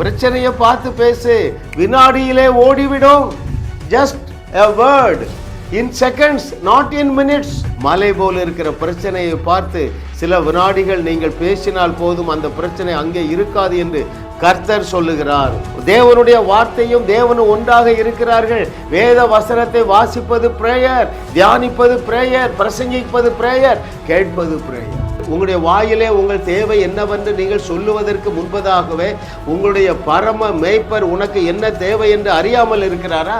பிரச்சனையை பார்த்து பேசு. வினாடியிலே ஓடிவிடும். Just a word in seconds not in minutes மலை போல் இருக்கிற பிரச்சனையை பார்த்து சில வினாடிகள் நீங்கள் பேசினால் போதும். அந்த பிரச்சனை அங்கே இருக்காது என்று கர்த்தர் சொல்லுகிறார். தேவனுடைய வார்த்தையும் தேவனும் ஒன்றாக இருக்கிறார்கள். வேத வசனத்தை வாசிப்பது பிரேயர் தியானிப்பது பிரேயர் பிரசங்கிப்பது பிரேயர் கேட்பது பிரேயர் உங்களுடைய வாயிலே உங்கள் தேவை என்னவென்று நீங்கள் சொல்லுவதற்கு முன்பதாகவே உங்களுடைய பரம மேய்ப்பர் உனக்கு என்ன தேவை என்று அறியாமல் இருக்கிறாரா?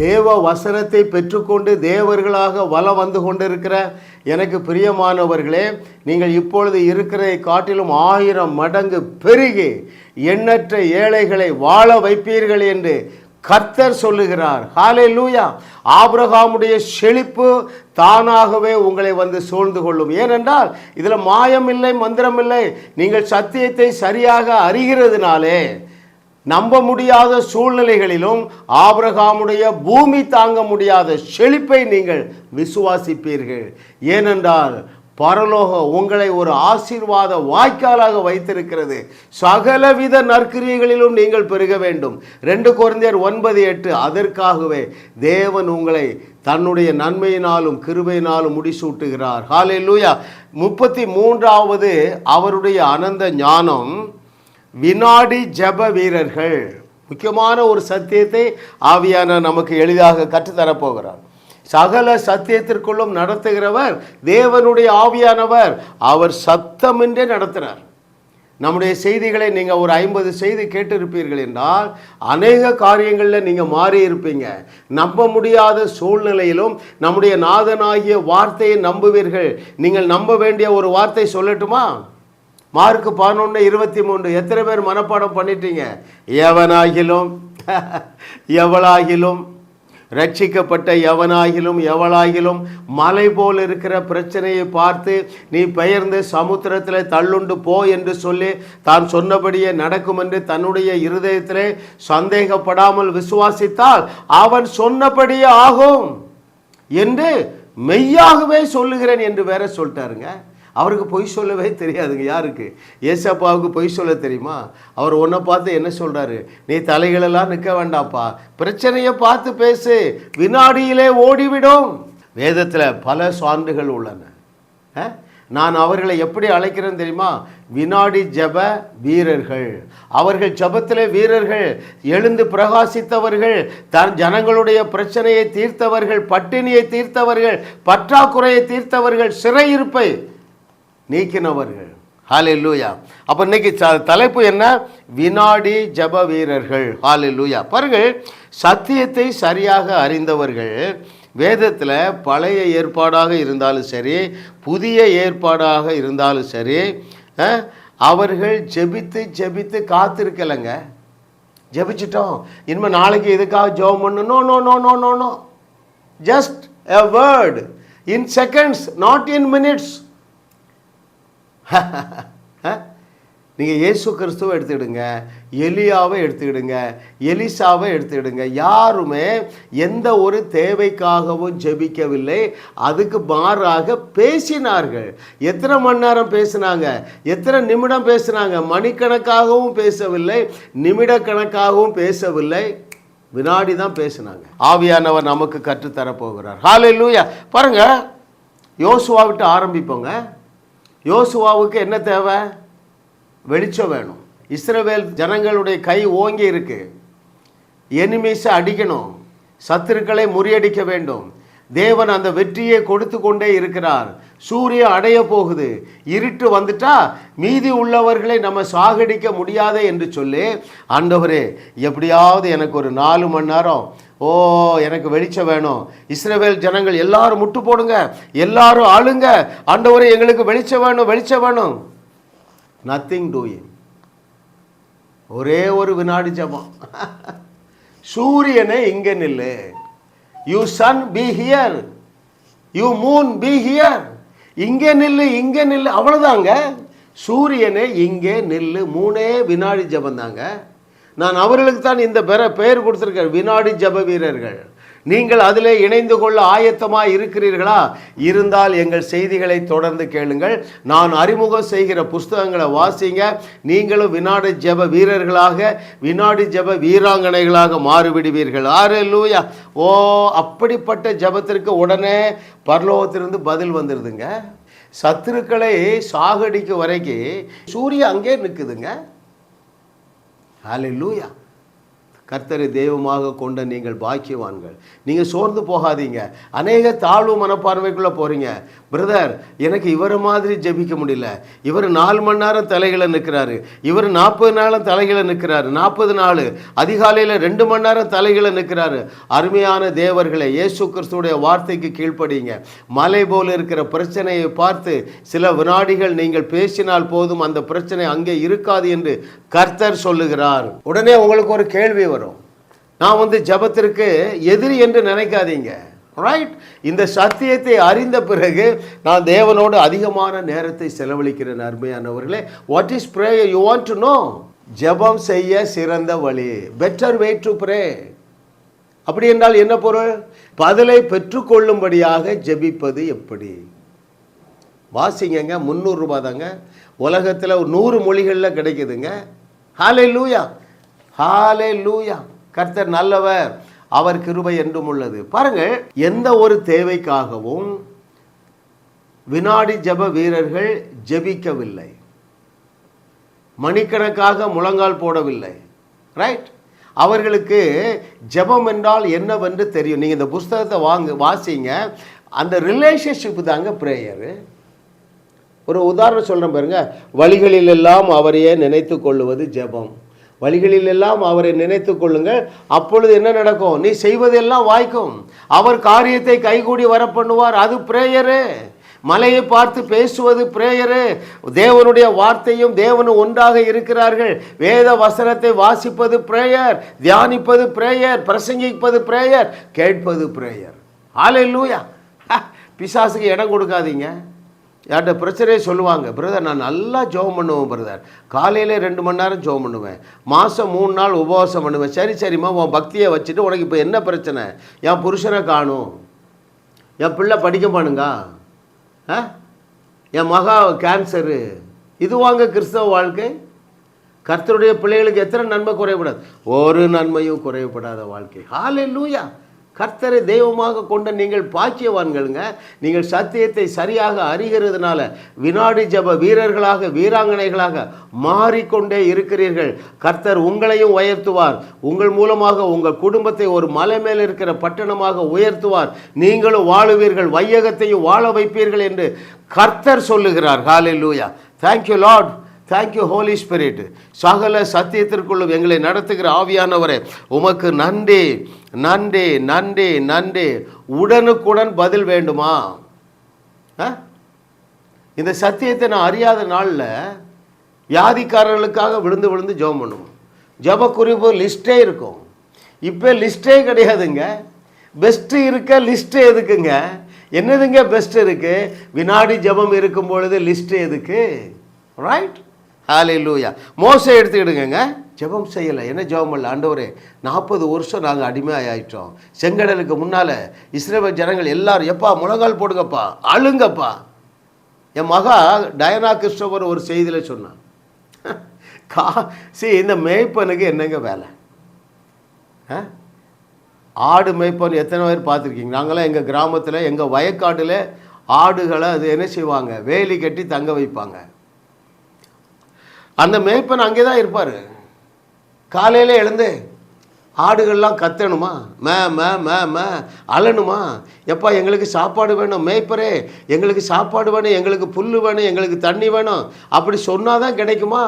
தேவ வசனத்தை பெற்றுக்கொண்டு தேவர்களாக வலம் வந்து கொண்டிருக்கிற எனக்கு பிரியமானவர்களே நீங்கள் இப்பொழுது இருக்கிறதை காட்டிலும் ஆயிரம் மடங்கு பெருகி எண்ணற்ற ஏழைகளை வாழ வைப்பீர்கள் என்று கர்த்தர் சொல்லுகிறார். ஹாலே லூயா ஆபிரகாமுடைய செழிப்பு தானாகவே உங்களை வந்து சூழ்ந்து கொள்ளும். ஏனென்றால் இதில் மாயம் இல்லை மந்திரம் இல்லை நீங்கள் சத்தியத்தை சரியாக அறிகிறதுனாலே நம்ப முடியாத சூழ்நிலைகளிலும் ஆபிரகாமுடைய பூமி தாங்க முடியாத செழிப்பை நீங்கள் விசுவாசிப்பீர்கள். ஏனென்றால் பரலோக உங்களை ஒரு ஆசீர்வாத வாய்க்காலாக வைத்திருக்கிறது. சகலவித நற்கிரியைகளிலும் நீங்கள் பெருக வேண்டும். ரெண்டு குழந்தையர் ஒன்பது எட்டு அதற்காகவே தேவன் உங்களை தன்னுடைய நன்மையினாலும் கிருபையினாலும் முடிசூட்டுகிறார். ஹாலே லூயா முப்பத்தி மூன்றாவது அவருடைய அனந்த ஞானம். வினாடி ஜப வீரர்கள். முக்கியமான ஒரு சத்தியத்தை ஆவியான நமக்கு எளிதாக கற்றுத்தரப்போகிறார். சகல சத்தியத்திற்குள்ளும் நடத்துகிறவர் தேவனுடைய ஆவியானவர். அவர் சத்தமின்றே நடத்துகிறார் நம்முடைய செய்திகளை நீங்கள் ஒரு ஐம்பது செய்தி கேட்டிருப்பீர்கள் என்றால் அநேக காரியங்களில் நீங்கள் மாறி இருப்பீங்க நம்ப முடியாத சூழ்நிலையிலும் நம்முடைய நாதனாகிய வார்த்தையை நம்புவீர்கள். நீங்கள் நம்ப வேண்டிய ஒரு வார்த்தை சொல்லட்டுமா? மார்க்கு பதினொன்று இருபத்தி மூன்று. எத்தனை பேர் மனப்பாடம் பண்ணிட்டீங்க? எவனாகிலும் எவளாகிலும் ரட்சிக்கப்பட்ட எவனாகிலும் எவளாகிலும் மலை போல் இருக்கிற பிரச்சனையை பார்த்து நீ பெயர்ந்து சமுத்திரத்தில் தள்ளுண்டு போ என்று சொல்லி தான் சொன்னபடியே நடக்கும் என்று தன்னுடைய இருதயத்திலே சந்தேகப்படாமல் விசுவாசித்தால் அவன் சொன்னபடியே ஆகும் என்று மெய்யாகவே சொல்லுகிறேன் என்று வேற சொல்லிட்டாருங்க. அவருக்கு பொய் சொல்லவே தெரியாதுங்க. யாருக்கு? ஏசப்பாவுக்கு பொய் சொல்ல தெரியுமா? அவர் ஒன்றை பார்த்து என்ன சொல்கிறாரு நீ தலைகளெல்லாம் நிற்க வேண்டாப்பா பிரச்சனையை பார்த்து பேசு. வினாடியிலே ஓடிவிடும். வேதத்தில் பல சான்றுகள் உள்ளன. ஆ? நான் அவர்களை எப்படி அழைக்கிறேன் தெரியுமா? வினாடி ஜப வீரர்கள். அவர்கள் ஜபத்திலே வீரர்கள் எழுந்து பிரகாசித்தவர்கள் தன் ஜனங்களுடைய பிரச்சனையை தீர்த்தவர்கள் பட்டினியை தீர்த்தவர்கள் பற்றாக்குறையை தீர்த்தவர்கள் சிறையிருப்பை நீக்கினவர்கள். ஹாலே லூயா அப்போ இன்னைக்கு தலைப்பு என்ன? வினாடி ஜப வீரர்கள். ஹாலே லூயா பாருங்கள் சத்தியத்தை சரியாக அறிந்தவர்கள் வேதத்தில் பழைய ஏற்பாடாக இருந்தாலும் சரி புதிய ஏற்பாடாக இருந்தாலும் சரி அவர்கள் ஜெபித்து ஜெபித்து காத்திருக்கலைங்க. ஜெபிச்சிட்டோம். இனிமேல் நாளைக்கு இதுக்காக ஜெபம் பண்ணணும்? No no no no no just a word in seconds not in minutes நீங்கள் இயேசு கிறிஸ்துவை எடுத்துக்கிடுங்க எலியாவை எடுத்துக்கிடுங்க எலிசாவை எடுத்துக்கிடுங்க. யாருமே எந்த ஒரு தேவைக்காகவும் ஜெபிக்கவில்லை. அதுக்கு மாறாக பேசினார்கள். எத்தனை மணி நேரம் பேசினாங்க? எத்தனை நிமிடம் பேசினாங்க? மணிக்கணக்காகவும் பேசவில்லை நிமிட கணக்காகவும் பேசவில்லை. வினாடி தான் பேசினாங்க. ஆவியானவர் நமக்கு கற்றுத்தரப்போகிறார். ஹாலே லூயா பாருங்கள் யோசுவா விட்டு ஆரம்பிப்போங்க. யோசுவாவுக்கு என்ன தேவை? வெளிச்சம் வேணும். இஸ்ரவேல் ஜனங்களுடைய கை ஓங்கி இருக்கு. எனிமீஸை அடிக்கணும். சத்துருக்களை முறியடிக்க வேண்டும். தேவன் அந்த வெற்றியை கொடுத்து கொண்டே இருக்கிறார். சூரியன் அடைய போகுது. இருட்டு வந்துட்டா மீதி உள்ளவர்களை நம்ம சாகடிக்க முடியாதே என்று சொல்லி ஆண்டவரே எப்படியாவது எனக்கு ஒரு நாலு மணி நேரம் ஓ எனக்கு வெளிச்சம் வேணும். இஸ்ரேவேல் ஜனங்கள் எல்லாரும் முட்டு போடுங்க. எல்லாரும் ஆளுங்க. ஆண்டவரே எங்களுக்கு வெளிச்சம் வேணும் வெளிச்சம் வேணும். நத்திங் டூயிங் ஒரே ஒரு வினாடி ஜபம். சூரியனே இங்கே நில்லு. You sun be here you moon be here இங்கே நில்லு இங்கே நில்லு. அவ்வளோதாங்க சூரியனே இங்கே நில்லு. மூணே வினாடி ஜெபம் தாங்க. நான் அவர்களுக்கு தான் இந்த பெற பெயர் கொடுத்துருக்கேன் வினாடி ஜெப வீரர்கள். நீங்கள் அதிலே இணைந்து கொள்ள ஆயத்தமாக இருக்கிறீர்களா? இருந்தால் எங்கள் செய்திகளை தொடர்ந்து கேளுங்கள். நான் அறிமுகம் செய்கிற புஸ்தகங்களை வாசிங்க. நீங்களும் வினாடி ஜெப வீரர்களாக வினாடி ஜெப வீராங்கனைகளாக மாறிவிடுவீர்கள். ஆறு லூயா ஓ அப்படிப்பட்ட ஜெபத்திற்கு உடனே பரலோகத்திலிருந்து பதில் வந்துடுதுங்க சத்துருக்களை சாகடிக்கு வரைக்கும் சூரியன் அங்கே நிற்குதுங்க. ஹalleluya. கர்த்தரை தெய்வமாக கொண்ட நீங்கள் பாக்கியவான்கள். நீங்கள் சோர்ந்து போகாதீங்க. அநேக தாழ்வு மனப்பார்வைக்குள்ளே போகிறீங்க பிரதர் எனக்கு இவரை மாதிரி ஜெபிக்க முடியல. இவர் நாலு மணி நேரம் தலைகளை நிற்கிறாரு. இவர் நாற்பது நேரம் தலைகளை நிற்கிறாரு. நாற்பது நாள். அதிகாலையில் ரெண்டு மணி நேரம் தலைகளை நிற்கிறாரு. அருமையான தேவர்களை இயேசு கிறிஸ்துடைய வார்த்தைக்கு கீழ்ப்படிங்க. மலை போல இருக்கிற பிரச்சனையை பார்த்து சில வினாடிகள் நீங்கள் பேசினால் போதும் அந்த பிரச்சனை அங்கே இருக்காது என்று கர்த்தர் சொல்லுகிறார். உடனே உங்களுக்கு ஒரு கேள்வி வரும். நான் வந்து ஜெபத்திற்கு எதிரி என்று நினைக்காதீங்க. ரைட் இந்த சத்தியத்தை அறிந்த பிறகு நான் தேவனோடு அதிகமான நேரத்தை செலவழிக்கிறேன் அருமையானவர்களே. What is pray you want to know ஜெபம் செய்ய சிறந்த வழி. பெட்டர் வே டு ப்ரே அப்படி என்றால் என்ன பொருள்? பதிலை பெற்றுக்கொள்ளும்படியாக ஜெபிப்பது எப்படி? வாசிங்கங்க முந்நூறுரூபா தாங்க. உலகத்தில் ஒரு நூறு மொழிகளில் கிடைக்குதுங்க. ஹாலே லூயா ஹாலே லூயா கர்த்தர் நல்லவர். அவர் கிருபை என்றும் உள்ளது. பாருங்கள் எந்த ஒரு தேவைக்காகவும் வினாடி ஜெப வீரர்கள் ஜெபிக்கவில்லை. மணிக்கணக்காக முழங்கால் போடவில்லை. ரைட் அவர்களுக்கு ஜெபம் என்றால் என்னவென்று தெரியும். நீங்கள் இந்த புஸ்தகத்தை வாங்க வாசிங்க. அந்த ரிலேஷன்ஷிப் தாங்க ப்ரேயரு ஒரு உதாரணம் சொல்கிறேன் பாருங்க. வழிகளில் எல்லாம் அவரையே நினைத்து கொள்ளுவது ஜெபம். வழிகளில் எல்லாம் அவரை நினைத்து கொள்ளுங்கள். அப்பொழுது என்ன நடக்கும்? நீ செய்வதெல்லாம் வாய்க்கும். அவர் காரியத்தை கைகூடி வர பண்ணுவார் அது பிரேயரு. மலையை பார்த்து பேசுவது பிரேயரு. தேவனுடைய வார்த்தையும் தேவனும் ஒன்றாக இருக்கிறார்கள். வேத வசனத்தை வாசிப்பது பிரேயர். தியானிப்பது பிரேயர். பிரசங்கிப்பது பிரேயர். கேட்பது பிரேயர். ஆலை லூயா பிசாசுக்கு இடம் கொடுக்காதீங்க. யார்கிட்ட பிரச்சனையே சொல்லுவாங்க பிரதர் நான் நல்லா ஜெபம் பண்ணுவேன் பிரதர் காலையில் ரெண்டு மணி நேரம் ஜெபம் பண்ணுவேன். மாதம் மூணு நாள் உபவாசம் பண்ணுவேன். சரி சரிம்மா உன் பக்தியை வச்சுட்டு உனக்கு இப்போ என்ன பிரச்சனை? என் புருஷனை காணும். என் பிள்ளை படிக்க பண்ணுங்க ஆ? என் மகா கேன்சரு இதுவாங்க கிறிஸ்தவ வாழ்க்கை? கர்த்தருடைய பிள்ளைகளுக்கு எத்தனை நன்மை குறைபடாது ஒரு நன்மையும் குறையப்படாத வாழ்க்கை. ஹாலே லூயா கர்த்தரை தெய்வமாக கொண்ட நீங்கள் பாக்கியவான்களுங்க. நீங்கள் சத்தியத்தை சரியாக அறிகிறதுனால வினாடி ஜப வீரர்களாக வீராங்கனைகளாக மாறிக்கொண்டே இருக்கிறீர்கள். கர்த்தர் உங்களையும் உயர்த்துவார். உங்கள் மூலமாக உங்கள் குடும்பத்தை ஒரு மலை மேல் இருக்கிற பட்டணமாக உயர்த்துவார். நீங்களும் வாழுவீர்கள். வையகத்தையும் வாழ வைப்பீர்கள் என்று கர்த்தர் சொல்லுகிறார். Hallelujah thank you Lord thank you Holy Spirit சகல சத்தியத்திற்குள்ளும் எங்களை நடத்துகிற ஆவியானவரே உமக்கு நன்றி நன்றி நன்றி நன்றி. உடனுக்குடன் பதில் வேண்டுமா? ஆ? இந்த சத்தியத்தை நான் அறியாத நாளில் வியாதிக்காரர்களுக்காக விழுந்து விழுந்து ஜெபம் பண்ணுவோம். ஜெப குறிப்பு லிஸ்ட்டே இருக்கும். இப்போ லிஸ்ட்டே கிடையாதுங்க. பெஸ்ட்டு இருக்க லிஸ்ட்டு எதுக்குங்க? என்னதுங்க பெஸ்ட் இருக்கு? வினாடி ஜெபம் இருக்கும் பொழுது லிஸ்ட்டு எதுக்கு? ரைட் ஹாலே லூயா மோசை எடுத்துக்கிடுங்க ஜெபம் செய்யலை. என்ன ஜெபம் இல்லை? ஆண்டவரே நாற்பது வருஷம் நாங்கள் அடிமையாக ஆயிட்டோம் செங்கடலுக்கு முன்னால் இஸ்ரேல் ஜனங்கள் எல்லாரும் எப்பா முழங்கால் போடுங்கப்பா அழுங்கப்பா. என் மகா டயனா கிறிஸ்டோபர் ஒரு செய்தியில் சொன்னான். கா சரி இந்த மேய்ப்பனுக்கு என்னங்க வேலை? ஆ? ஆடு மேய்ப்பன் எத்தனை பேர் பார்த்துருக்கீங்க? நாங்களாம் எங்கள் கிராமத்தில் எங்கள் வயக்காட்டில் ஆடுகளை அது என்ன செய்வாங்க? வேலி கட்டி தங்க வைப்பாங்க. அந்த மேய்ப்பன் அங்கே தான் இருப்பார். காலையில் எழுந்து ஆடுகள்லாம் கத்தணுமா? மே மே மே மே அழணுமா எப்பா எங்களுக்கு சாப்பாடு வேணும் மேய்ப்பரே எங்களுக்கு சாப்பாடு வேணும் எங்களுக்கு புல் வேணும் எங்களுக்கு தண்ணி வேணும். அப்படி சொன்னால் தான் கிடைக்குமா?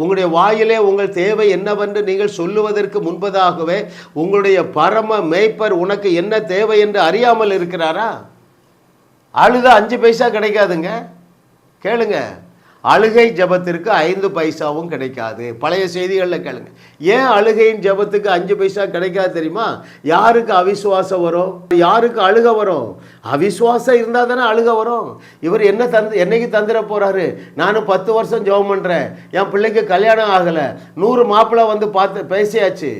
உங்களுடைய வாயிலே உங்கள் தேவை என்னவென்று நீங்கள் சொல்லுவதற்கு முன்பதாகவே உங்களுடைய பரம மேய்ப்பர் உனக்கு என்ன தேவை என்று அறியாமல் இருக்கிறாரா? அழுத அஞ்சு பைசா கிடைக்காதுங்க? கேளுங்க. அழுகை ஜெபத்திற்கு ஐந்து பைசாவும் கிடைக்காது. பழைய செய்திகளில் கேளுங்க. ஏன் அழுகையின் ஜெபத்துக்கு அஞ்சு பைசா கிடைக்காது தெரியுமா? யாருக்கு அவிசுவாசம் வரும்? யாருக்கு அழுக வரும்? அவிசுவாசம் இருந்தால் தானே அழுக வரும். இவர் என்ன தந்து என்னைக்கு தந்துட போகிறாரு நானும் பத்து வருஷம் ஜெபம் பண்ணுறேன் என் பிள்ளைக்கு கல்யாணம் ஆகலை. நூறு மாப்பிள்ளை வந்து பார்த்து பேசியாச்சு.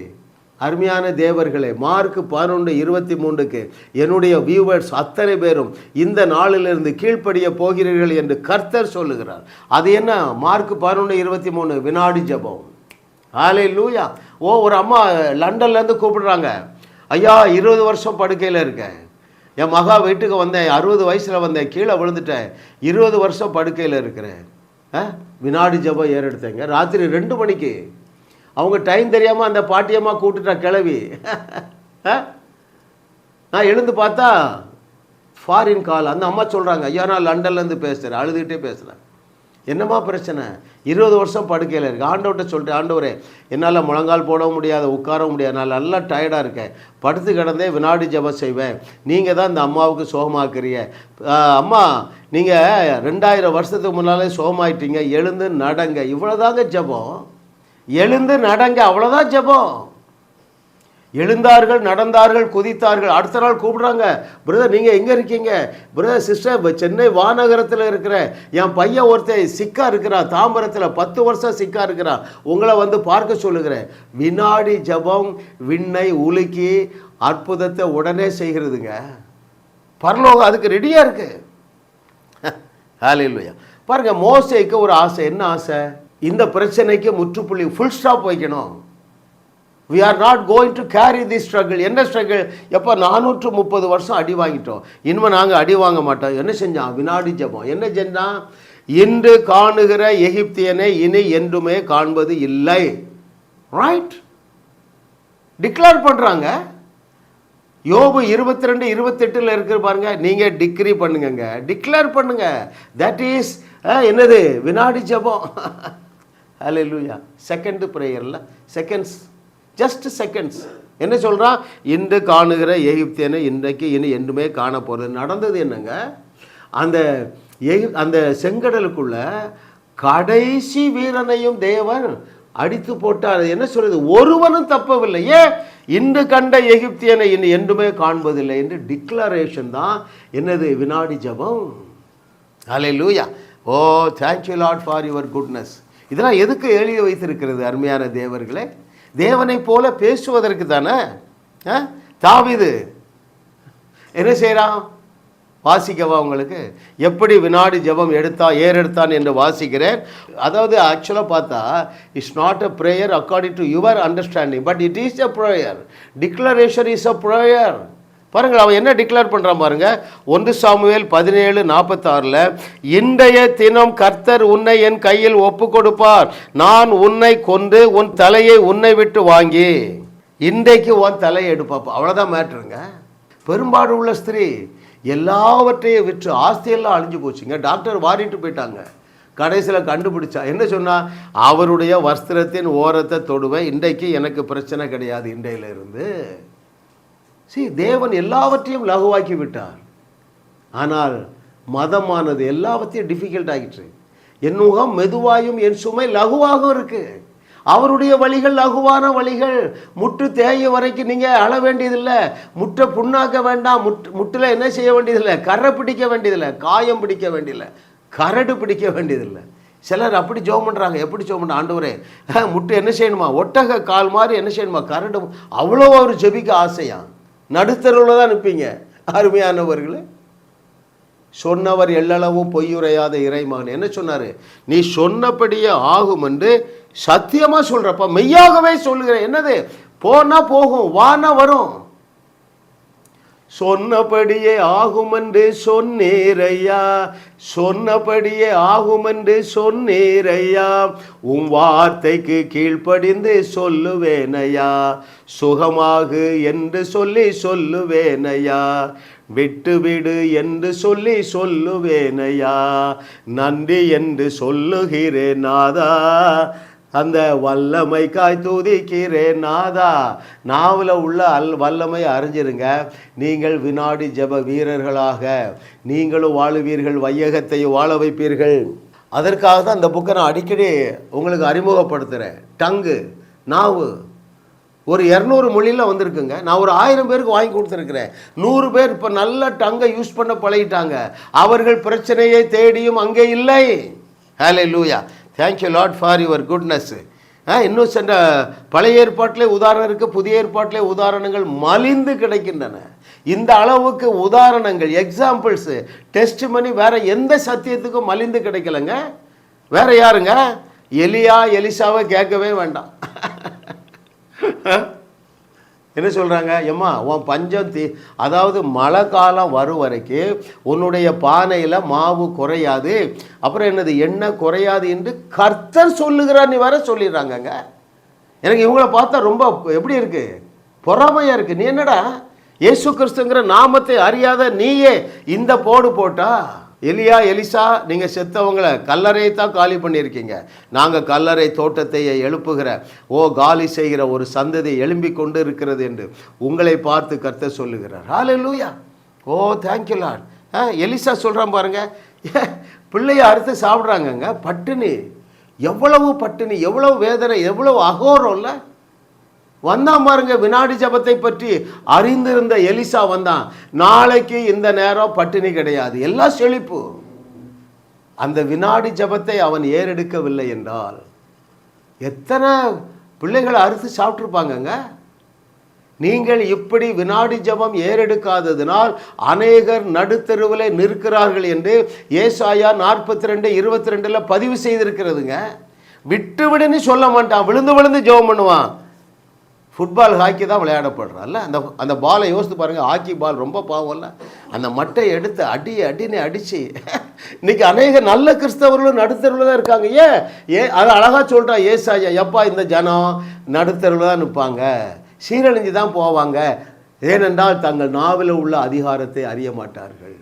அருமையான தேவர்களே மார்க் பதினொன்று இருபத்தி மூன்றுக்கு என்னுடைய வியூவர்ஸ் அத்தனை பேரும் இந்த நாளிலிருந்து கீழ்ப்படிய போகிறீர்கள் என்று கர்த்தர் சொல்லுகிறார். அது என்ன? மார்க் பதினொன்று இருபத்தி மூணு வினாடி ஜெபம். ஆலே லூயா ஓ ஒரு அம்மா லண்டன்லேருந்து கூப்பிடுறாங்க. ஐயா இருபது வருஷம் படுக்கையில் இருக்கேன். என் மகா வீட்டுக்கு வந்தேன் அறுபது வயசில் வந்தேன் கீழே விழுந்துட்டேன். இருபது வருஷம் படுக்கையில் இருக்கிறேன். ஆ? வினாடி ஜெபம் ஏறெடுத்தேங்க. ராத்திரி ரெண்டு மணிக்கு. அவங்க டைம் தெரியாமல் அந்த பாட்டியம்மா கூப்பிட்டுட்டா கிளவி. ஆ? நான் எழுந்து பார்த்தா ஃபாரின் கால் அந்த அம்மா சொல்கிறாங்க ஐயா நான் லண்டன்லேருந்து பேசுகிறேன் அழுதுகிட்டே பேசுகிறேன் என்னம்மா பிரச்சனை? இருபது வருஷம் படுக்கையில் இருக்கு. ஆண்டவர்கிட்ட சொல்லிட்டு ஆண்டவரே என்னால் முழங்கால் போடவும் முடியாது உட்காரவும் முடியாது. நான் நல்லா டயர்டாக இருக்கேன். படுத்து கிடந்தே வினாடி ஜெபம் செய்வேன். நீங்கள் தான் இந்த அம்மாவுக்கு சோகமாக்குறிய அம்மா நீங்கள் ரெண்டாயிரம் வருஷத்துக்கு முன்னாலே சோகமாயிட்டீங்க. எழுந்து நடங்க. இவ்வளோதாங்க ஜெபம். எழுந்து நடங்க அவ்வளோதான் ஜெபம். எழுந்தார்கள் நடந்தார்கள் குதித்தார்கள். அடுத்த நாள் கூப்பிடுறாங்க பிரதர் நீங்கள் எங்கே இருக்கீங்க? பிரதர் சிஸ்டர் சென்னை வானகரத்தில் இருக்கிற என் பையன் ஒருத்தன் சிக்கா இருக்கிறான் தாம்பரத்தில் பத்து வருஷம் சிக்கா இருக்கிறான். உங்களை வந்து பார்க்க சொல்லுகிறேன். வினாடி ஜெபம் விண்ணை உலுக்கி அற்புதத்தை உடனே செய்கிறதுங்க. பரலோகம் அதுக்கு ரெடியாக இருக்கு. இல்லையா பாருங்க மோசைக்கு ஒரு ஆசை. என்ன ஆசை? இந்த பிரச்சனைக்கு முற்றுப்புள்ளி ஃபுல் ஸ்டாப் வைக்கணும். We are not going to carry the struggle என்ன ஸ்ட்ரகிள் எப்போ நானூற்று முப்பது வருஷம் அடி வாங்கிட்டோம். இனிமேல் நாங்கள் அடி வாங்க மாட்டோம். என்ன செஞ்சான்? வினாடி ஜெபம். என்ன செஞ்சான்? இன்று காணுகிற எகிப்தியனை இனி என்றுமே காண்பது இல்லை. ரைட் டிக்ளேர் பண்ணுறாங்க யோபு இருபத்தி ரெண்டு இருபத்தெட்டில் இருக்கிற பாருங்க. நீங்கள் டிக்ரி பண்ணுங்கங்க. டிக்ளேர் பண்ணுங்க. தட் இஸ் என்னது? வினாடி ஜெபம். அல்ல லூயா செகண்டு ப்ரேயரில் செகண்ட்ஸ் ஜஸ்ட் செகண்ட்ஸ் என்ன சொல்கிறான் இன்று காணுகிற எகிப்தியனை இன்றைக்கு இனி என்றுமே காண போகிறது நடந்தது என்னங்க? அந்த எகி அந்த செங்கடலுக்குள்ள கடைசி வீரனையும் தேவன் அடித்து போட்டார். என்ன சொல்றது ஒருவனும் தப்பவில்லை. ஏன்? இன்று கண்ட எகிப்தியனை இனி என்றுமே காண்பதில்லை என்று டிக்ளரேஷன் தான் என்னது? வினாடி ஜபம். ஜெபம் லூயா ஓ thank you Lord for your goodness இதெல்லாம் எதுக்கு எழுதி வைத்திருக்கிறது அருமையான தேவர்களே? தேவனைப் போல பேசுவதற்கு தானே ஆ? என்ன செய்கிறான் வாசிக்கவா உங்களுக்கு? எப்படி வினாடி ஜெபம் எடுத்தா ஏர் எடுத்தான் என்று வாசிக்கிறேன். அதாவது ஆக்சுவலாக பார்த்தா it's not a prayer according to your understanding but it is a prayer declaration is a prayer பாருங்கள் அவன் என்ன டிக்ளேர் பண்ணுறான் பாருங்க. ஒன்று சாமுவேல் பதினேழு நாற்பத்தாறில் இன்றைய தினம் கர்த்தர் உன்னை என் கையில் ஒப்பு கொடுப்பார் நான் உன்னை கொண்டு உன் தலையை உன்னை விட்டு வாங்கி இன்றைக்கு உன் தலையை எடுப்பாப்பா அவ்வளோதான் மேட்ருங்க பெரும்பாடு உள்ள ஸ்திரீ எல்லாவற்றையும் விற்று ஆஸ்தியெல்லாம் அழிஞ்சு போச்சுங்க. டாக்டர் வாரிட்டு போயிட்டாங்க. கடைசியில் கண்டுபிடிச்சா. என்ன சொன்னால் அவருடைய வஸ்திரத்தின் ஓரத்தை தொடுவேன். இன்றைக்கு எனக்கு பிரச்சனை கிடையாது. இன்றையிலிருந்து இருந்து சி தேவன் எல்லாவற்றையும் லகுவாக்கி விட்டார் ஆனால் மதமானது எல்லாவற்றையும் டிஃபிகல்ட் ஆகிட்டு என் முகம் மெதுவாயும் என் சுமை லகுவாகவும் இருக்குது அவருடைய வழிகள் லகுவான வழிகள். முட்டு தேய வரைக்கும் நீங்கள் அழ வேண்டியதில்லை. முட்டை புண்ணாக்க வேண்டாம். முட் முட்டில் என்ன செய்ய வேண்டியதில்லை? கரை பிடிக்க வேண்டியதில்லை. காயம் பிடிக்க வேண்டியதில்லை. கரடு பிடிக்க வேண்டியதில்லை. சிலர் அப்படி ஜோம் பண்ணுறாங்க எப்படி ஜோம் பண்ண ஆண்டவரே முட்டு முட்டை என்ன செய்யணுமா? ஒட்டக கால் மாதிரி என்ன செய்யணுமா? கரடு அவ்வளோ ஒரு ஜெபிக்க ஆசையாக நடுத்தருவில் தான் நிற்பீங்க அருமையானவர்களே சொன்னவர் எல்லளவும் பொய்யுரையாத இறைமான். என்ன சொன்னார்? நீ சொன்னபடியே ஆகும் என்று சத்தியமாக சொல்கிறப்ப மெய்யாகவே சொல்லுகிறேன். என்னது? போனால் போகும் வானா வரும். சொன்னபடியே ஆகுமென்று சொன்னேரையா சொன்னபடியே ஆகுமென்று சொன்னேரையா உன் வார்த்தைக்கு கீழ்ப்படிந்து சொல்லுவேனையா. சுகமாகு என்று சொல்லி சொல்லுவேனையா. விட்டு விடு என்று சொல்லி சொல்லுவேனையா. நன்றி என்று சொல்லுகிறேன் நாதா. அந்த வல்லமைக்காய் துதிக்கிறேன் நாதா. நாவில் உள்ள அல் வல்லமை அறிஞ்சிருங்க. நீங்கள் வினாடி ஜெப வீரர்களாக. நீங்களும் வாழுவீர்கள் வையகத்தை வாழ வைப்பீர்கள். அதற்காக தான் அந்த புக்கை நான் அடிக்கடி உங்களுக்கு அறிமுகப்படுத்துகிறேன் டங்கு நாவு. ஒரு இரநூறு மொழியில் வந்திருக்குங்க. நான் ஒரு ஆயிரம் பேருக்கு வாங்கி கொடுத்துருக்குறேன். நூறு பேர் இப்போ நல்ல டங்கை யூஸ் பண்ண பழகிட்டாங்க. அவர்கள் பிரச்சனையை தேடியும் அங்கே இல்லை. Hallelujah thank you Lord for your goodness இன்னும் சென்ற பழைய ஏற்பாட்டிலே உதாரணம் இருக்குது புதிய ஏற்பாட்டிலே உதாரணங்கள் மலிந்து கிடைக்கின்றன. இந்த அளவுக்கு உதாரணங்கள் எக்ஸாம்பிள்ஸு டெஸ்ட் மணி வேற எந்த சத்தியத்துக்கும் மலிந்து கிடைக்கலங்க. வேற யாருங்க? எலியா எலிசாவை கேட்கவே வேண்டாம். என்ன சொல்கிறாங்க ஏம்மா உன் பஞ்சம் தீ அதாவது மழை காலம் வரும் வரைக்கும் உன்னுடைய பானையில் மாவு குறையாது. அப்புறம் என்னது? என்ன குறையாது என்று கர்த்தர் சொல்லுகிறார். நீ வர சொல்லிடுறாங்கங்க எனக்கு இவங்கள பார்த்தா ரொம்ப எப்படி இருக்குது பொறாமையாக இருக்குது நீ என்னடா? இயேசு கிறிஸ்துங்கிற நாமத்தை அறியாத நீயே இந்த போடு போட்டா எலியா எலிசா நீங்கள் செத்தவங்களை கல்லறையை தான் காலி பண்ணியிருக்கீங்க. நாங்கள் கல்லறை தோட்டத்தை எழுப்புகிற ஓ காலி செய்கிற ஒரு சந்ததி எழும்பி கொண்டு இருக்கிறது என்று உங்களை பார்த்து கர்த்தர் சொல்லுகிறார். Hallelujah oh thank you Lord ah Elisha சொல்கிறான் பாருங்க. பிள்ளைய அறுத்து சாப்பிட்றாங்கங்க. பட்டினி. எவ்வளவு பட்டினி எவ்வளவு வேதனை எவ்வளவு அகோரம்ல. வந்தான் பாருங்க வினாடி ஜபத்தை பற்றி அறிந்திருந்த எலிசா வந்தான். நாளைக்கு இந்த நேரம் பட்டினி கிடையாது. எல்லாம் செழிப்பு. அந்த வினாடி ஜபத்தை அவன் ஏறெடுக்கவில்லை என்றால் எத்தனை பிள்ளைகளை அறுத்து சாப்பிட்ருப்பாங்கங்க நீங்கள் இப்படி வினாடி ஜபம் ஏறெடுக்காததினால் அநேகர் நடுத்தருவில் நிற்கிறார்கள் என்று ஏசாயா நாற்பத்தி ரெண்டு இருபத்தி ரெண்டில் பதிவு செய்திருக்கிறதுங்க. விட்டு விடுன்னு சொல்ல மாட்டான். விழுந்து விழுந்து ஜெபம் பண்ணுவான். ஃபுட்பால் ஹாக்கி தான் விளையாடப்படுறான்ல. அந்த அந்த பாலை யோசித்து பாருங்கள் ஹாக்கி பால் ரொம்ப பாவம்ல. அந்த மட்டை எடுத்து அடி அடின்னு அடித்து இன்னைக்கு அநேக நல்ல கிறிஸ்தவர்களும் நடுத்தருவில் தான் இருக்காங்க. ஏன்? ஏ அது அழகாக சொல்கிறான் ஏசாயா எப்பா இந்த ஜனம் நடுத்தருவில் தான் நிற்பாங்க. சீரழிஞ்சு தான் போவாங்க. ஏனென்றால் தங்கள் நாவில் உள்ள அதிகாரத்தை அறிய மாட்டார்கள்.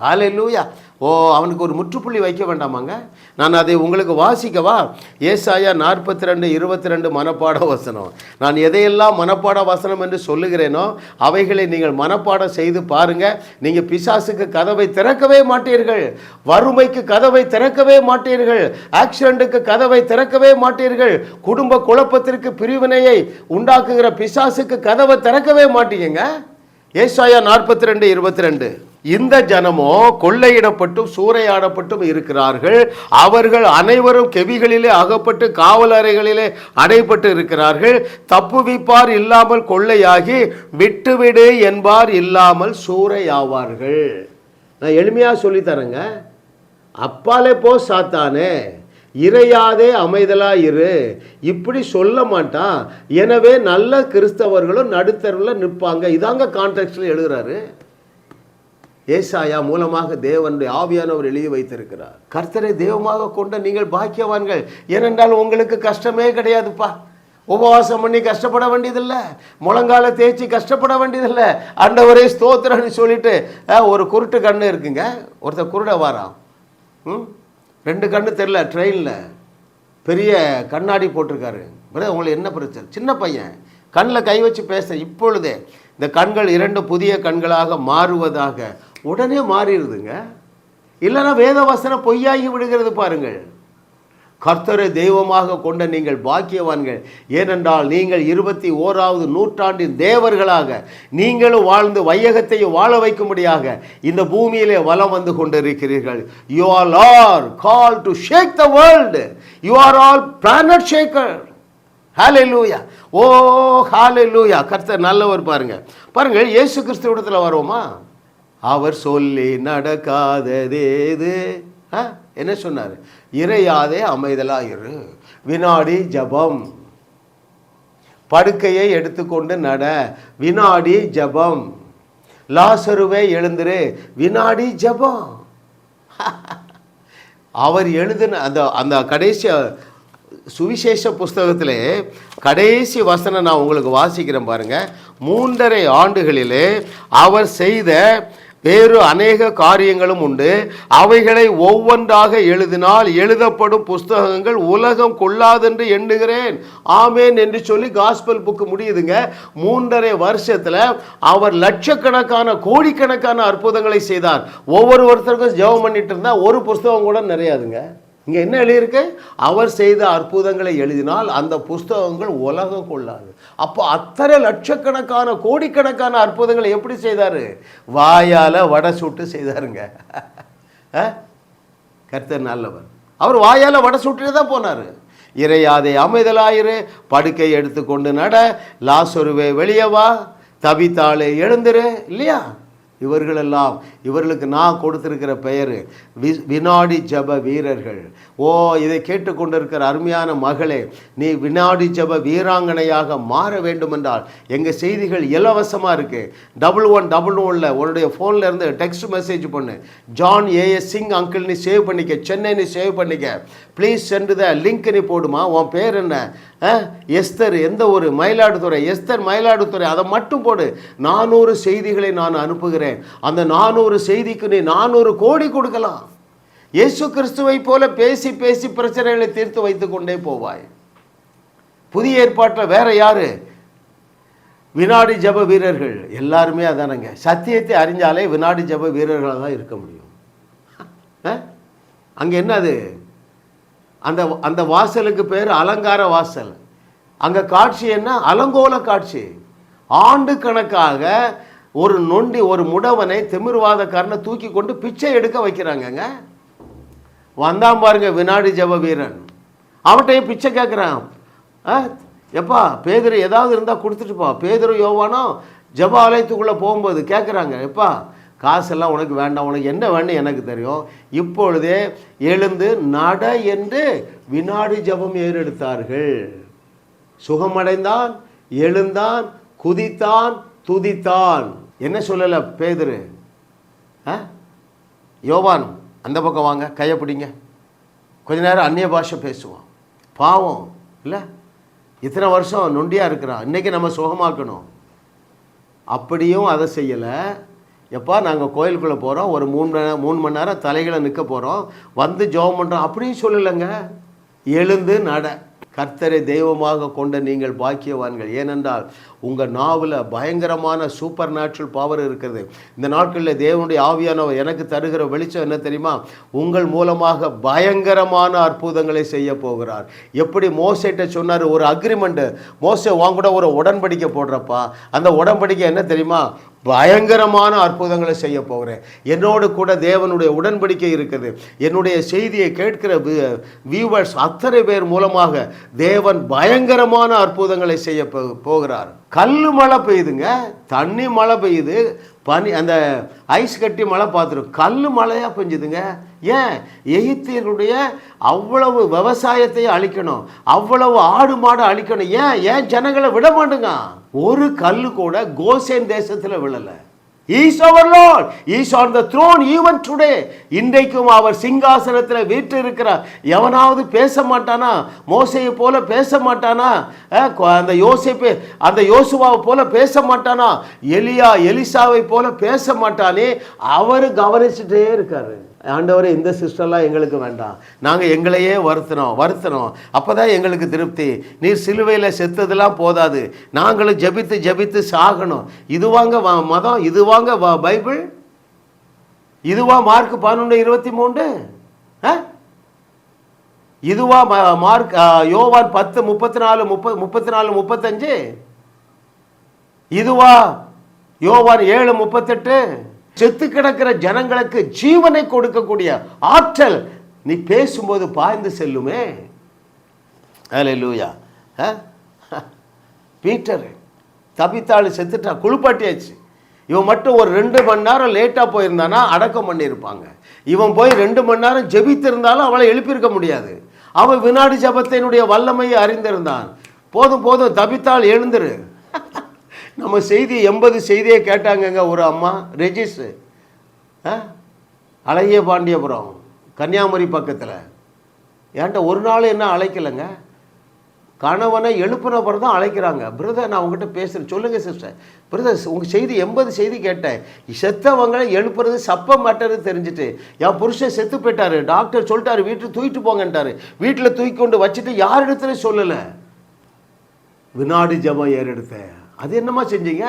ஆலை லூயா ஓ அவனுக்கு ஒரு முற்றுப்புள்ளி வைக்க வேண்டாமாங்க? நான் அதை உங்களுக்கு வாசிக்கவா? ஏசாயா நாற்பத்தி ரெண்டு இருபத்தி ரெண்டு மனப்பாட வசனம். நான் எதையெல்லாம் மனப்பாட வசனம் என்று சொல்லுகிறேனோ அவைகளை நீங்கள் மனப்பாடம் செய்து பாருங்கள் நீங்கள் பிசாசுக்கு கதவை திறக்கவே மாட்டீர்கள். வறுமைக்கு கதவை திறக்கவே மாட்டீர்கள். ஆக்சிடென்ட்டுக்கு கதவை திறக்கவே மாட்டீர்கள். குடும்ப குழப்பத்திற்கு பிரிவினையை உண்டாக்குகிற பிசாசுக்கு கதவை திறக்கவே மாட்டீங்க ஏசாயா நாற்பத்தி ரெண்டு இருபத்தி ரெண்டு இந்த ஜனமோ கொள்ளையிடப்பட்டும் சூறையாடப்பட்டும் இருக்கிறார்கள். அவர்கள் அனைவரும் கெவிகளிலே அகப்பட்டு காவலறைகளிலே அடைபட்டு இருக்கிறார்கள். தப்புவிப்பார் இல்லாமல் கொள்ளையாகி விட்டுவிடு என்பார் இல்லாமல் சூறையாவார்கள். நான் எளிமையாக சொல்லித்தரேங்க. அப்பாலே போ சாத்தானே. இறையாதே அமைதலா இரு. இப்படி சொல்ல மாட்டான். எனவே நல்ல கிறிஸ்தவர்களும் நடுத்தருவில் நிற்பாங்க. இதாங்க கான்டெக்ட்ல எழுதுறாரு. ஏசாயா மூலமாக தேவனுடைய ஆவியானவர் எழுதி வைத்திருக்கிறார். கர்த்தரை தெய்வமாக கொண்ட நீங்கள் பாக்கியவான்கள். ஏனென்றால் உங்களுக்கு கஷ்டமே கிடையாதுப்பா. உபவாசம் பண்ணி கஷ்டப்பட வேண்டியதில்லை. முழங்கால தேய்ச்சி கஷ்டப்பட வேண்டியதில்லை. அண்டவரே ஸ்தோத்திரன்னு சொல்லிட்டு ஒரு குருட்டு கண்ணு இருக்குங்க. ஒருத்தர் குருட வாரான். ம்? ரெண்டு கண்ணு தெரில ட்ரெயினில். பெரிய கண்ணாடி போட்டிருக்காரு. பிரதர் உங்களுக்கு என்ன பிரச்சனை? சின்ன பையன். கண்ணில் கை வச்சு பேச இப்பொழுதே. இந்த கண்கள் இரண்டு புதிய கண்களாக மாறுவதாக உடனே மாறிடுதுங்க. இல்லைன்னா வேத வசனம் பொய்யாகி விடுகிறது பாருங்கள். கர்த்தரை தெய்வமாக கொண்ட நீங்கள் பாக்கியவான்கள். ஏனென்றால் நீங்கள் இருபத்தி ஓராவது நூற்றாண்டின் தேவர்களாக நீங்களும் வாழ்ந்து வையகத்தையும் வாழ வைக்கும்படியாக இந்த பூமியிலே வலம் வந்து கொண்டிருக்கிறீர்கள். You all are call to shake the world you are all planet shaker hallelujah oh ஹalleluya கர்த்தர் நல்லவர் பாருங்கள் பாருங்கள் இயேசு கிறிஸ்துவிடத்தில் வருவோமா? அவர் சொல்லி நடக்காததேது? ஆ? என்ன சொன்னார்? இறையாதே அமைதலாக இரு. வினாடி ஜபம். படுக்கையை எடுத்துக்கொண்டு நட. வினாடி ஜபம். லாசருவே எழுந்துரு. வினாடி ஜபம். அவர் எழுதின அந்த அந்த கடைசி சுவிசேஷ புஸ்தகத்திலே கடைசி வசனம் நான் உங்களுக்கு வாசிக்கிறேன் பாருங்கள் மூன்றரை ஆண்டுகளிலே அவர் செய்த வேறு அநேக காரியங்களும் உண்டு. அவைகளை ஒவ்வொன்றாக எழுதினால் எழுதப்படும் புஸ்தகங்கள் உலகம் கொள்ளாதென்று எண்ணுகிறேன். ஆமேன் என்று சொல்லி காஸ்பல் புக்கு முடியுதுங்க. மூன்றரை வருஷத்தில் அவர் லட்சக்கணக்கான கோடிக்கணக்கான அற்புதங்களை செய்தார். ஒவ்வொரு ஒருத்தருக்கும் ஜெபம் பண்ணிட்டு இருந்தால் ஒரு புஸ்தகம் கூட நிறையாதுங்க. இங்கே என்ன எழுதியிருக்கு? அவர் செய்த அற்புதங்களை எழுதினால் அந்த புஸ்தகங்கள் உலகம் கொள்ளாது. அப்போ அத்தனை லட்சக்கணக்கான கோடிக்கணக்கான அற்புதங்களை எப்படி செய்தார்? வாயால் வடை சுட்டு செய்தாருங்க. ஆ? கர்த்தர் நல்லவர். அவர் வாயால் வடை சுட்டுட்டு தான் போனார். இறையாதை அமைதலாயிரு படுக்கை எடுத்துக்கொண்டு நட லாசொருவே வெளியே வா எழுந்துரு இல்லையா? இவர்களெல்லாம் இவர்களுக்கு நான் கொடுத்திருக்கிற பெயர் வி வினாடி ஜப வீரர்கள். ஓ இதை கேட்டுக்கொண்டிருக்கிற அருமையான மகளே நீ வினாடி ஜப வீராங்கனையாக மாற வேண்டுமென்றால் எங்கள் செய்திகள் இலவசமாக இருக்குது டபுள் ஒன் டபுள் ஒனில் உன்னுடைய ஃபோனில் இருந்து டெக்ஸ்ட் மெசேஜ் பண்ணு. ஜான் ஏஎஸ் சிங் அங்கிள் நீ சேவ் பண்ணிக்க சென்னை நீ சேவ் பண்ணிக்க. ப்ளீஸ் சென்ட் த லிங்க் நீ போடுமா உன் பேர் என்ன? எஸ்தர் எந்த ஒரு மயிலாடுதுறை. எஸ்தர் மயிலாடுதுறை. அதை மட்டும் போடு. நானூறு செய்திகளை நான் அனுப்புகிறேன். அந்த நானூறு செய்திக்கு நீ நானூறு கோடி கொடுக்கலாம். இயேசு கிறிஸ்துவை போல பேசி பேசி பிரச்சனைகளை தீர்த்து வைத்து கொண்டே போவாய். புதிய ஏற்பாட்டில் வேற யாரு? வினாடி ஜப வீரர்கள். எல்லாருமே அதானங்க. சத்தியத்தை அறிஞ்சாலே வினாடி ஜப வீரர்களாக தான் இருக்க முடியும். அஹ்? அங்கே என்னது அந்த அந்த வாசலுக்கு பேர் அலங்கார வாசல். அங்கே காட்சி என்ன? அலங்கோல காட்சி. ஆண்டு கணக்காக ஒரு நொண்டி ஒரு முடவனை திமிர்வாதக்காரனை தூக்கி கொண்டு பிச்சை எடுக்க வைக்கிறாங்கங்க. வந்தான் பாருங்க வினாடி ஜெப வீரன் அவன்கிட்டயே பிச்சை கேட்குறான் ஆ எப்பா பேதுரு ஏதாவது இருந்தால் கொடுத்துட்டுப்பா. பேதுரு யோவானோ ஜெப ஆலயத்துக்குள்ளே போகும்போது கேட்குறாங்க எப்பா காசெல்லாம் உனக்கு வேண்டாம் உனக்கு என்ன வேணும் எனக்கு தெரியும். இப்பொழுதே எழுந்து நட என்று வினாடி ஜெபம் ஏறெடுத்தார்கள். சுகமடைந்தான் எழுந்தான் குதித்தான் துதித்தான். என்ன சொல்லலை பேதரு? ஆ? யோவான் அந்த பக்கம் வாங்க கையை பிடிங்க. கொஞ்ச நேரம் அந்நிய பாஷை பேசுவோம். பாவம் இல்லை? இத்தனை வருஷம் நொண்டியாக இருக்கிறான். இன்றைக்கி நம்ம சுகமாக்கணும். அப்படியும் அதை செய்யலை. எப்பா நாங்கள் கோயிலுக்குள்ளே போகிறோம் ஒரு மூணு மணி நேரம் மூணு மணி நேரம் தலைகளை நிற்க போகிறோம் வந்து ஜெபம் பண்ணுறோம் அப்படியும் சொல்லலைங்க. எழுந்து நட. கர்த்தரை தெய்வமாக கொண்ட நீங்கள் பாக்கியவான்கள். ஏனென்றால் உங்கள் நாவில் பயங்கரமான சூப்பர் நேச்சுரல் பவர் இருக்கிறது. இந்த நாட்களில் தேவனுடைய ஆவியானவர் எனக்கு தருகிற வெளிச்சம் என்ன தெரியுமா? உங்கள் மூலமாக பயங்கரமான அற்புதங்களை செய்ய போகிறார். எப்படி மோசைட்ட சொன்னார்? ஒரு அக்ரிமெண்ட்டு மோசை வாங்க கூட ஒரு உடன்படிக்கை போடுறப்பா. அந்த உடன்படிக்கை என்ன தெரியுமா? பயங்கரமான அற்புதங்களை செய்ய போகிறேன். என்னோடு கூட தேவனுடைய உடன்படிக்கை இருக்குது. என்னுடைய செய்தியை கேட்கிற வியூவர்ஸ் அத்தனை பேர் மூலமாக தேவன் பயங்கரமான அற்புதங்களை செய்ய போகிறார். கல் மழை பெய்யுதுங்க. தண்ணி மழை பெய்யுது. பனி அந்த ஐஸ் கட்டி மழை பார்த்துரும். கல் மழையாக பெஞ்சுதுங்க. ஏன்? எகிப்தியர்களுடைய அவ்வளவு விவசாயத்தை அழிக்கணும். அவ்வளவு ஆடு மாடு அழிக்கணும். ஏன்? ஏன் ஜனங்களை விட மாட்டேங்க. ஒரு கல் கூட கோசேன் தேசத்தில் விழலை. Is our Lord is on the throne even today இன்றைக்கும் அவர் சிங்காசனத்தில் வீட்டு இருக்கிறார் எவனாவது பேச மாட்டானா? மோசையை போல பேச மாட்டானா? அந்த யோசிப்பு அந்த யோசுவாவை போல பேச மாட்டானா? எலியா எலிசாவை போல பேச மாட்டானே? அவர் கவனிச்சுட்டே இருக்காரு. ஆண்டவரே இந்த சிஸ்டர்லாம் எங்களுக்கு வேண்டாம். நாங்கள் எங்களையே வருத்தினோம் வருத்தினோம். அப்போ தான் எங்களுக்கு திருப்தி. நீர் சிலுவையில் செத்ததெல்லாம் போதாது. நாங்களும் ஜெபித்து ஜெபித்து சாகணும். இதுவாங்க வ- மதம் இதுவாங்க வ- பைபிள். இதுவா மார்க் பதினொன்று இருபத்தி மூன்று? ஆ? இதுவா ம- மார்க் யோவான் பத்து முப்பத்தி நாலு முப்பது முப்பத்தி நாலு முப்பத்தஞ்சு? இதுவா யோவான் ஏழு முப்பத்தெட்டு? செத்து கிடக்கிற ஜனங்களுக்கு ஜீவனை கொடுக்கக்கூடிய ஆற்றல். நீ பேசும்போது பாய்ந்து செல்லுமே. லூயா பீட்டர் தபித்தாள் செத்துட்டா குளிப்பாட்டியாச்சு. இவன் மட்டும் ஒரு ரெண்டு மணி நேரம் லேட்டாக போயிருந்தானா அடக்கம் பண்ணியிருப்பாங்க. இவன் போய் ரெண்டு மணி நேரம் ஜெபித்திருந்தாலும் அவளை எழுப்பியிருக்க முடியாது. அவன் வினாடி ஜபத்தினுடைய வல்லமையை அறிந்திருந்தான். போதும் போதும் தபித்தாள் எழுந்துரு. நம்ம செய்தி எண்பது செய்தியை கேட்டாங்கங்க ஒரு அம்மா ரெஜிஸ் அழகிய பாண்டியபுரம் கன்னியாகுமரி பக்கத்தில். ஏன்ட்ட ஒரு நாள் என்ன அழைக்கலைங்க? கணவனை எழுப்பின பிறகு தான் அழைக்கிறாங்க. பிரதர் நான் உங்ககிட்ட பேசுகிறேன் சொல்லுங்கள் சிஸ்டர் பிரதர் உங்கள் செய்தி எண்பது செய்தி கேட்டேன். செத்தவங்களை எழுப்புறது சப்ப மாட்டேன்னு தெரிஞ்சுட்டு என் புருஷன் செத்து போயிட்டாரு. டாக்டர் சொல்லிட்டாரு வீட்டில் தூக்கிட்டு போங்கன்ட்டாரு. வீட்டில் தூக்கி கொண்டு வச்சுட்டு யார் இடத்துல சொல்லலை. வினாடி ஜபம் ஏறெடுத்தேன். அது என்னம்மா செஞ்சீங்க?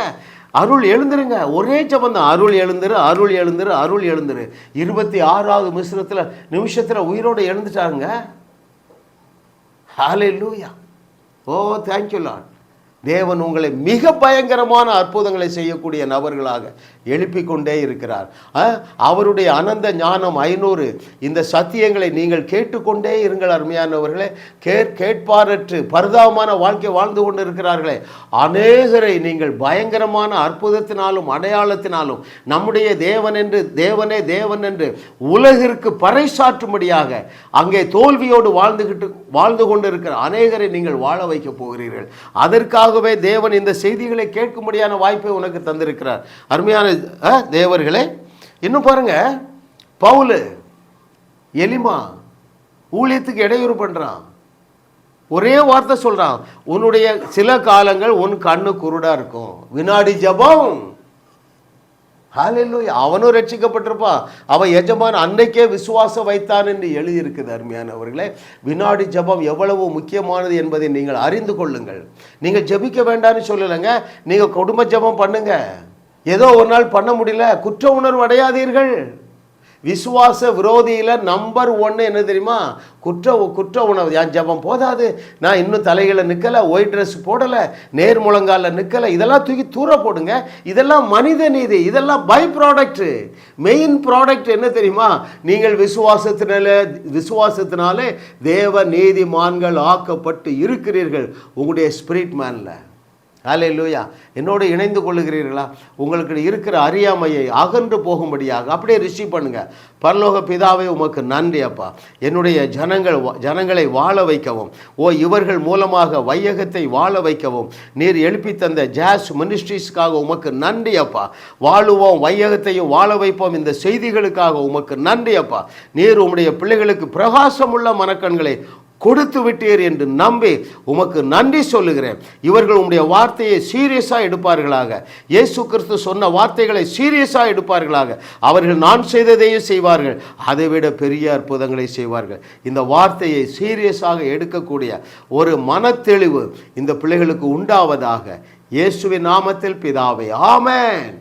அருள் எழுந்துருங்க. ஒரே சபந்தம் அருள் எழுந்துரு அருள் எழுந்துரு அருள் எழுந்துரு. இருபத்தி ஆறாவது மிஸ்ரத்தில் நிமிஷத்தில் உயிரோடு எழுந்துட்டாங்க ஹாலே லூயா ஓ தேங்க்யூ லாட் தேவன் உங்களை மிக பயங்கரமான அற்புதங்களை செய்யக்கூடிய நபர்களாக எழுப்பிக் கொண்டே இருக்கிறார் அவருடைய அனந்த ஞானம் ஐநூறு. இந்த சத்தியங்களை நீங்கள் கேட்டுக்கொண்டே இருங்கள் அருமையானவர்களே. கேட் கேட்பாரற்று பரிதாபமான வாழ்க்கை வாழ்ந்து கொண்டு இருக்கிறார்களே அநேகரை நீங்கள் பயங்கரமான அற்புதத்தினாலும் அடையாளத்தினாலும் நம்முடைய தேவன் என்று தேவனே தேவன் என்று உலகிற்கு பறைசாற்றும்படியாக அங்கே தோல்வியோடு வாழ்ந்துகிட்டு வாழ்ந்து கொண்டிருக்கிற அநேகரை நீங்கள் வாழ வைக்க போகிறீர்கள். அதற்காகவே தேவன் இந்த செய்திகளை கேட்கும்படியான வாய்ப்பை உனக்கு தந்திருக்கிறார். அருமையான தேவர்களே இன்னும் பாருங்க. பவுல் எலிமா ஊழியத்துக்கு இடையூறு பண்றான். ஒரே வார்த்தை சொல்றான் உன்னுடைய சில காலங்கள் உன் கண்ணு குருடா இருக்கும். வினாடி ஜபம். ஹalleluya. அவனும் ரட்சிக்கப்பட்டிருப்பான். அவன் எஜமான் அன்னைக்கே விசுவாசம் வைத்தான் என்று எழுதியிருக்குது அருமையானவர்களே. வினாடி ஜபம் எவ்வளவு முக்கியமானது என்பதை நீங்கள் அறிந்து கொள்ளுங்கள். நீங்கள் ஜபிக்க வேண்டாம்னு சொல்லலைங்க. நீங்கள் குடும்ப ஜபம் பண்ணுங்கள் ஏதோ ஒரு நாள் பண்ண முடியல குற்ற உணர்வு அடையாதீர்கள். விசுவாச விரோதியில் நம்பர் ஒன்று என்ன தெரியுமா? குற்ற குற்ற உணவு. என் ஜபம் போதாது. நான் இன்னும் தலைகளை நிற்கலை ஒயிட் ட்ரெஸ் போடலை நேர் முழங்கால நிற்கலை இதெல்லாம் தூக்கி தூர போடுங்க. இதெல்லாம் மனித நீதி. இதெல்லாம் பை ப்ராடக்ட்டு மெயின் ப்ராடக்ட் என்ன தெரியுமா? நீங்கள் விசுவாசத்தினால விசுவாசத்தினாலே தேவ நீதிமான்கள் ஆக்கப்பட்டு இருக்கிறீர்கள். உங்களுடைய ஸ்பிரிட் மேனில் ஹாலே லூயா என்னோடு இணைந்து கொள்ளுகிறீர்களா? உங்களுக்கு இருக்கிற அறியாமையை அகன்று போகும்படியாக அப்படியே ரிசீவ் பண்ணுங்கள் பரலோக பிதாவை உமக்கு நன்றி அப்பா. என்னுடைய ஜனங்கள் வா- ஜனங்களை வாழ வைக்கவும். ஓ இவர்கள் மூலமாக வையகத்தை வாழ வைக்கவும். நீர் எழுப்பி தந்த ஜாஸ் மினிஸ்ட்ரீஸ்க்காக உமக்கு நன்றி அப்பா. வாழுவோம் வையகத்தையும் வாழ வைப்போம். இந்த செய்திகளுக்காக உமக்கு நன்றி அப்பா. நீர் உம்முடைய பிள்ளைகளுக்கு பிரகாசமுள்ள மனக்கண்களை கொடுத்து விட்டீர் என்று நம்பி உமக்கு நன்றி சொல்லுகிறேன். இவர்கள் உம்முடைய வார்த்தையை சீரியஸாக எடுப்பார்களாக. இயேசு கிறிஸ்து சொன்ன வார்த்தைகளை சீரியஸாக எடுப்பார்களாக. அவர்கள் நான் செய்ததையும் செய்வார்கள். அதைவிட பெரிய அற்புதங்களை செய்வார்கள். இந்த வார்த்தையை சீரியஸாக எடுக்கக்கூடிய ஒரு மனத்தெளிவு இந்த பிள்ளைகளுக்கு உண்டாவதாக. இயேசுவின் நாமத்தில் பிதாவை ஆமேன்.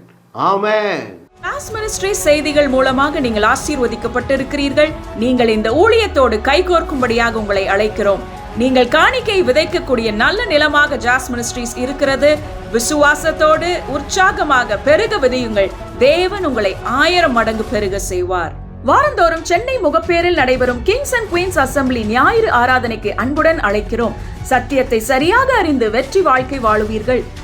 ஆமேன். கிளாஸ் மினிஸ்ட்ரி செய்திகள் மூலமாக நீங்கள் ஆசீர்வதிக்கப்பட்டிருக்கிறீர்கள். நீங்கள் இந்த ஊழியத்தோடு கைகோர்க்கும்படியாக உங்களை அழைக்கிறோம். நீங்கள் காணிக்கை விதைக்கக்கூடிய நல்ல நிலமாக ஜாஸ் மினிஸ்ட்ரீஸ் இருக்கிறது. விசுவாசத்தோடு உற்சாகமாக பெருக விதையுங்கள். தேவன் உங்களை ஆயிரம் மடங்கு பெருக செய்வார். வாரந்தோறும் சென்னை முகப்பேரில் நடைபெறும் கிங்ஸ் அண்ட் குயின்ஸ் அசெம்பிளி ஞாயிறு ஆராதனைக்கு அன்புடன் அழைக்கிறோம். சத்தியத்தை சரியாக அறிந்து வெற்றி வாழ்க்கை வாழுவீர்கள்.